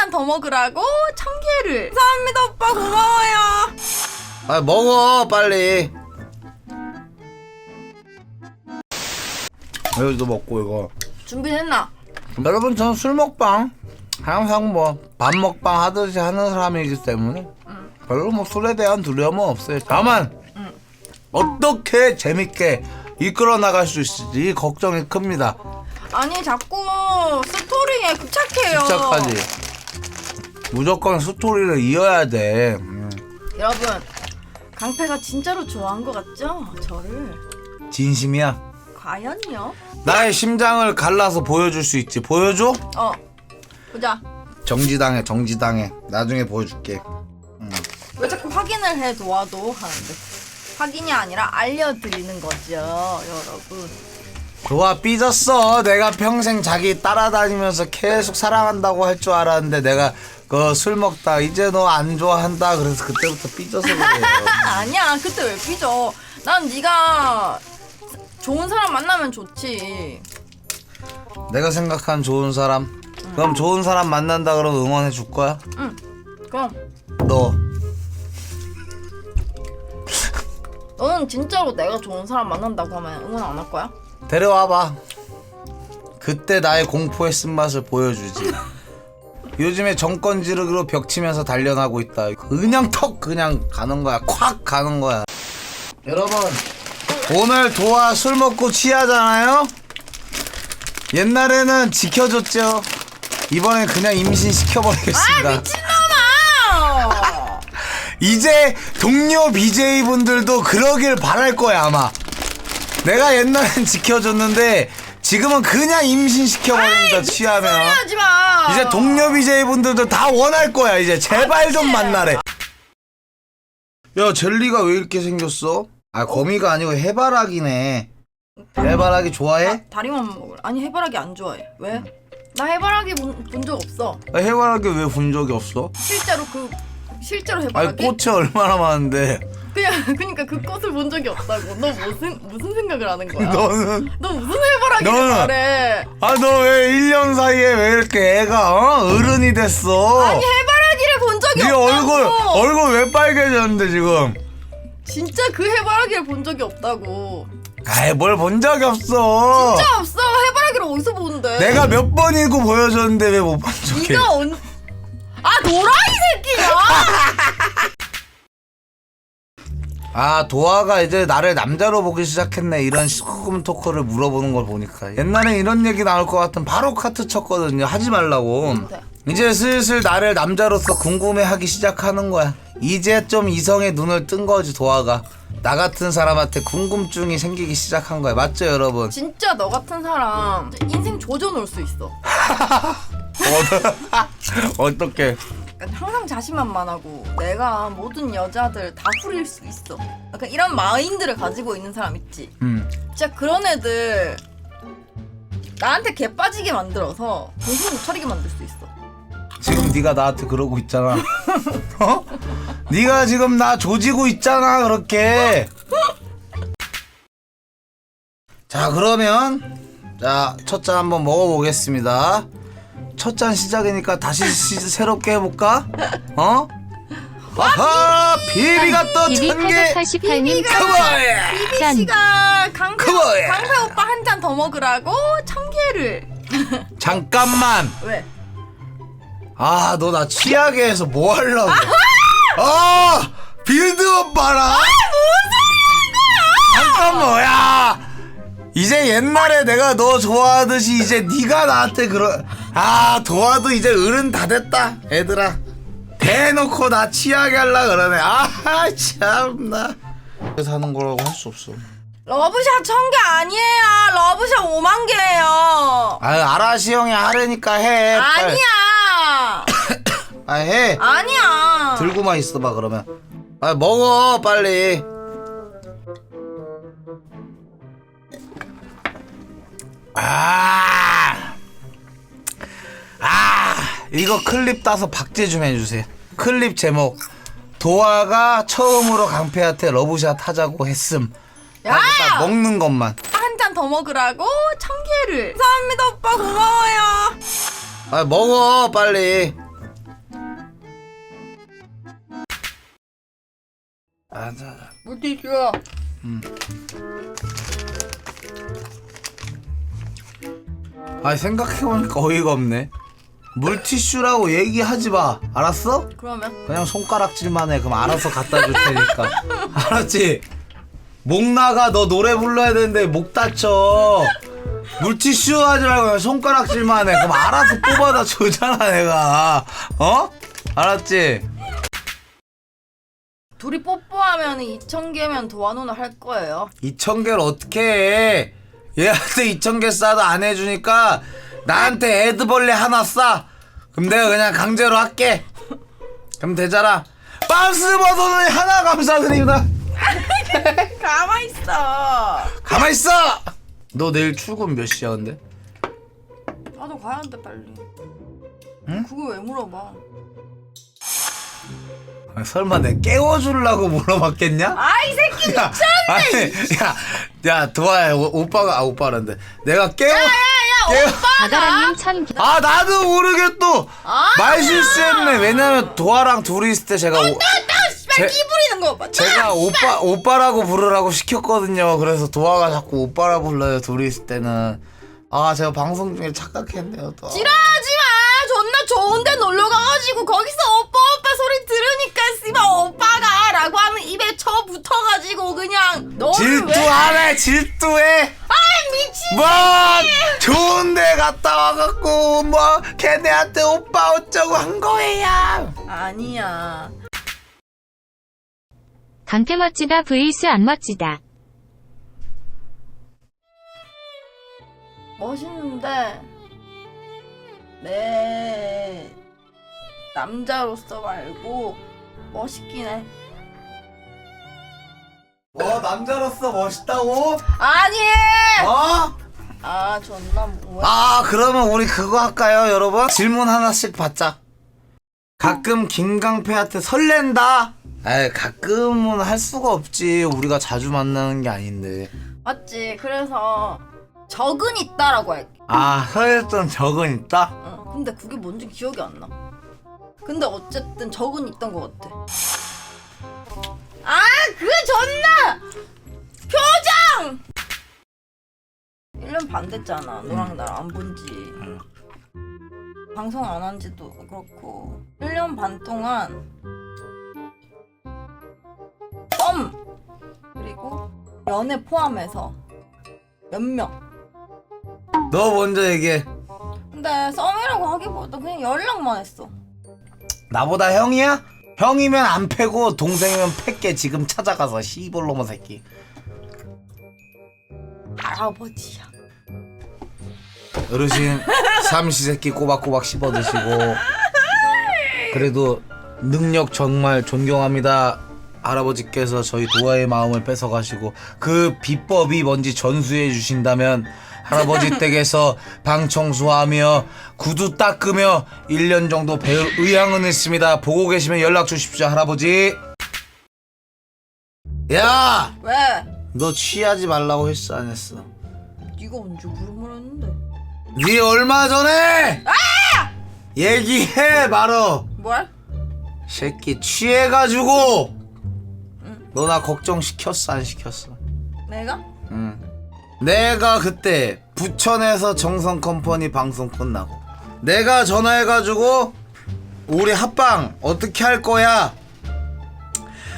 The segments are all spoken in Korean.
잔더 먹으라고? 천 개를. 감사합니다 오빠. 고마워요. 아 먹어 빨리. 여기도 먹고 이거. 준비됐나? 여러분 저는 술 먹방. 항상 뭐 밥 먹방 하듯이 하는 사람이기 때문에 별로 뭐 술에 대한 두려움은 없어요. 다만 어떻게 재밌게 이끌어 나갈 수 있을지 걱정이 큽니다. 아니 자꾸 스토리에 급착해요. 시작하지 무조건 스토리를 이어야 돼 음. 여러분 강패가 진짜로 좋아한 것 같죠? 저를 진심이야 과연요? 나의 심장을 갈라서 보여줄 수 있지 보여줘? 어 보자. 정지당해 정지당해 나중에 보여줄게 왜 자꾸 확인을 해 도와도 하는데 확인이 아니라 알려드리는 거죠, 여러분. 좋아 삐졌어 내가 평생 자기 따라다니면서 계속 사랑한다고 할 줄 알았는데 내가 그 술 먹다 이제 너 안 좋아한다 그래서 그때부터 삐져서 그래요 아니야, 그때 왜 삐져? 난 네가 좋은 사람 만나면 좋지. 내가 생각한 좋은 사람 그럼 좋은 사람 만난다 그러면 응원해 줄 거야? 응. 그럼 너 너는 진짜로 내가 좋은 사람 만난다고 하면 응원 안 할 거야? 데려와봐 그때 나의 공포의 쓴맛을 보여주지 요즘에 정권 지르기로 벽치면서 단련하고 있다. 그냥 턱 그냥 가는 거야. 콱 가는 거야. 여러분 오늘 도와 술 먹고 취하잖아요? 옛날에는 지켜줬죠. 이번엔 그냥 임신 시켜버리겠습니다. 아, 미친놈아! 이제 동료 BJ 분들도 그러길 바랄 거야 아마. 내가 옛날엔 지켜줬는데 지금은 그냥 임신 시켜버린다 취하면. 하지 마. 이제 동료 BJ 분들도 다 원할 거야 이제 제발 좀 만나래. 야 젤리가 왜 이렇게 생겼어? 아 거미가 아니고 해바라기네. 해바라기 좋아해? 다리만 먹을. 아니 해바라기 안 좋아해. 왜? 나 해바라기 본 적 없어. 아, 해바라기 왜 본 적이 없어? 실제로 그 실제로 아니 해바라기? 꽃이 얼마나 많은데 그냥 그러니까 그 꽃을 본 적이 없다고. 너 무슨 무슨 생각을 하는 거야? 너는 너 무슨 해바라기를 너는- 말해? 아 너 왜 1년 사이에 왜 이렇게 애가 어? 어른이 됐어? 아니 해바라기를 본 적이 네 없다고. 얼굴 얼굴 왜 빨개졌는데 지금? 진짜 그 해바라기를 본 적이 없다고. 아이 뭘 본 적이 없어. 진짜 없어. 해바라기를 어디서 보는데? 내가 몇 번이고 보여줬는데 왜 못본 척해? 네가 언. 아 도라이 새끼야! 아 도아가 이제 나를 남자로 보기 시작했네. 이런 시쿠금 토크를 물어보는 걸 보니까. 옛날에 이런 얘기 나올 것 같은 바로 카트 쳤거든요. 하지 말라고. 네. 이제 슬슬 나를 남자로서 궁금해하기 시작하는 거야. 이제 좀 이성의 눈을 뜬 거지 도아가. 나 같은 사람한테 궁금증이 생기기 시작한 거야. 맞죠 여러분? 진짜 너 같은 사람. 인생 조져놓을 수 있어. 어떻게 약간 항상 자신만만하고 내가 모든 여자들 다 후릴 수 있어. 약간 이런 마인드를 가지고 있는 사람 있지. 음 진짜 그런 애들 나한테 개 빠지게 만들어서 정신 못 차리게 만들 수 있어. 지금 네가 나한테 그러고 있잖아. 어? 네가 지금 나 조지고 있잖아 그렇게. 자 그러면 자첫잔 한번 먹어보겠습니다. 첫 잔 시작이니까 다시 시, 새롭게 해볼까? 어? 아하 비비가 또 비비 천개 888님 그거야. 짠. 씨가 강패, 그거야. 강패 오빠 한 잔 더 먹으라고 천 개를. 잠깐만. 왜? 아 너 나 취하게 해서 뭐 하려고? 아 빌드업 봐라. 잠깐 뭐야? 이제 옛날에 내가 너 좋아하듯이 이제 네가 나한테 그러 아 도와도 이제 어른 다 됐다 애들아 대놓고 나 취하게 할라 그러네 아 참나 하는 거라고 할 수 없어 러브샷 천 개 아니에요. 러브샷 오만 개예요. 아 아라시 형이 하려니까 해 빨리. 아니야. 아 해. 아니야. 들고만 있어봐 그러면 아 먹어 빨리 아, 아 이거 클립 따서 박제 좀 해주세요. 클립 제목 도화가 처음으로 강패한테 러브샷 하자고 했음. 야! 딱 먹는 것만. 한 잔 더 먹으라고 참기를. 감사합니다 오빠 고마워요. 아 먹어 빨리. 아, 자, 물티슈. 음. 아 생각해보니까 어이가 없네. 물티슈라고 얘기하지 마 알았어? 그러면 그냥 손가락질만 해 그럼 알아서 갖다 줄 테니까 알았지? 목 나가 너 노래 불러야 되는데 목 다쳐 물티슈 하지 말고 그냥 손가락질만 해 그럼 알아서 뽑아다 주잖아 내가 어? 알았지? 둘이 뽀뽀하면 2천 개면 도와노는 할 거예요 2천 개를 어떻게 해? 얘한테 2천 개 싸도 안 해주니까 나한테 애드벌레 하나 싸. 그럼 내가 그냥 강제로 할게. 그럼 되잖아. 빤스 버전을 하나 감사드립니다. 가만 있어 가만 있어. 너 내일 출근 몇 시야 근데? 나도 가야 돼 빨리 응? 그거 왜 물어봐 아니, 설마 내 깨워주려고 물어봤겠냐? 아 이 새끼 야, 아니, 야, 야, 도아야, 오, 오빠가, 아, 오빠란데. 내가 깨워. 천 개. 아 나도 모르게 또말 실수했네 왜냐면 도아랑 둘이 있을 때 제가 오, 씨발 제- 끼 부리는 거 봐. 제가 오빠 오빠라고 부르라고 시켰거든요 그래서 도아가 자꾸 오빠라 불러요 둘이 있을 때는 아 제가 방송 중에 착각했네요 또 지랄하지 마. 존나 좋은데 놀러 가가지고 거기서 오빠 오빠 소리 들으니까 씨발 오빠가라고 하면 입에 쳐 붙어가지고 그냥 너를 왜? 질투하네 질투해 아 미친. 뭐 좋은데 갔다 와갖고 뭐 걔네한테 오빠 어쩌고 한 거야 아니야. 강태 멋지다 vs 안 멋지다. 멋있는데 내 남자로서 말고 멋있긴 해. 뭐 남자로서 멋있다고? 아니. 어? 아 존나 뭐야? 아 그러면 우리 그거 할까요 여러분? 질문 하나씩 받자 가끔 김강패한테 설렌다? 아 가끔은 할 수가 없지 우리가 자주 만나는 게 아닌데 맞지. 그래서 적은 있다라고 할게. 아 설렜던 적은 있다? 어, 근데 그게 뭔지 기억이 안 나. 근데 어쨌든 적은 있던 것 같아. 아, 그 존나! 표정! 1년 반 됐잖아. 너랑 나랑 안 본지. 방송 안 한 지도 그렇고. 1년 반 동안 썸! 그리고 연애 포함해서 몇 명. 너 먼저 얘기해 근데 썸이라고 하기보다 그냥 연락만 했어. 나보다 형이야? 형이면 안 패고 동생이면 팰게 지금 찾아가서 시벌로머 새끼. 할아버지야. 어르신 삼시세끼 꼬박꼬박 씹어 드시고. 그래도 능력 정말 존경합니다. 할아버지께서 저희 도아의 마음을 뺏어 가시고 그 비법이 뭔지 전수해 주신다면 할아버지 댁에서 방 청소하며 구두 닦으며 1년 정도 배울 의향은 있습니다 보고 계시면 연락 주십시오 할아버지 야! 왜? 너 취하지 말라고 했어 안 했어? 네가 언제 그런 말 했는데? 네 얼마 전에 얘기해 바로 뭘? 새끼 취해가지고 너 나 걱정 시켰어 안 시켰어? 내가? 응. 내가 그때 부천에서 정성 컴퍼니 방송 끝나고 내가 전화해가지고 우리 합방 어떻게 할 거야?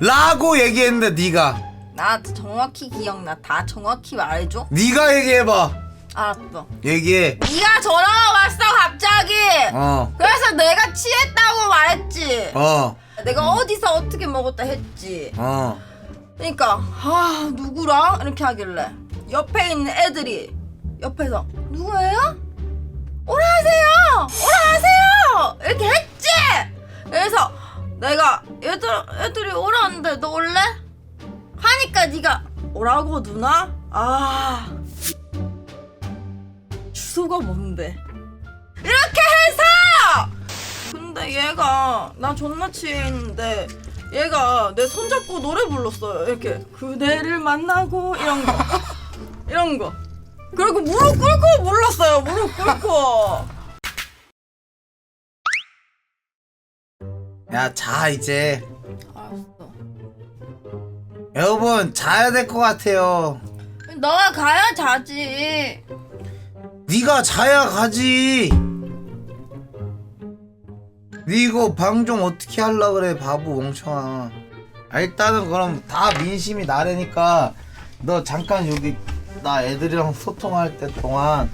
라고 얘기했는데 네가 나 정확히 기억나. 다 정확히 말해줘. 네가 얘기해봐 알았어. 얘기해 네가 전화가 왔어 갑자기. 어 그래서 내가 취했다고 말했지. 어, 내가 어디서 어떻게 먹었다 했지. 어. 그러니까 아 누구랑 이렇게 하길래 옆에 있는 애들이 옆에서 누구예요? 오라 하세요. 오라 하세요. 이렇게 했지. 그래서 내가 얘들 애들이 오라는데 너 올래? 하니까 네가 오라고 누나? 아 주소가 뭔데? 이렇게 해서 근데 얘가 나 존나 취해 있는데 얘가 내 손잡고 노래 불렀어요 이렇게 그대를 만나고 이런 거 이런 거. 그리고 무릎 꿇고 불렀어요. 무릎 꿇고. 야 자 이제. 알았어. 여러분 자야 될 것 같아요. 너가 가야 자지. 네가 자야 가지. 네 이거 방종 어떻게 할라 그래 바보 멍청아. 아, 일단은 그럼 다 민심이 나래니까 너 잠깐 여기 나 애들이랑 소통할 때 동안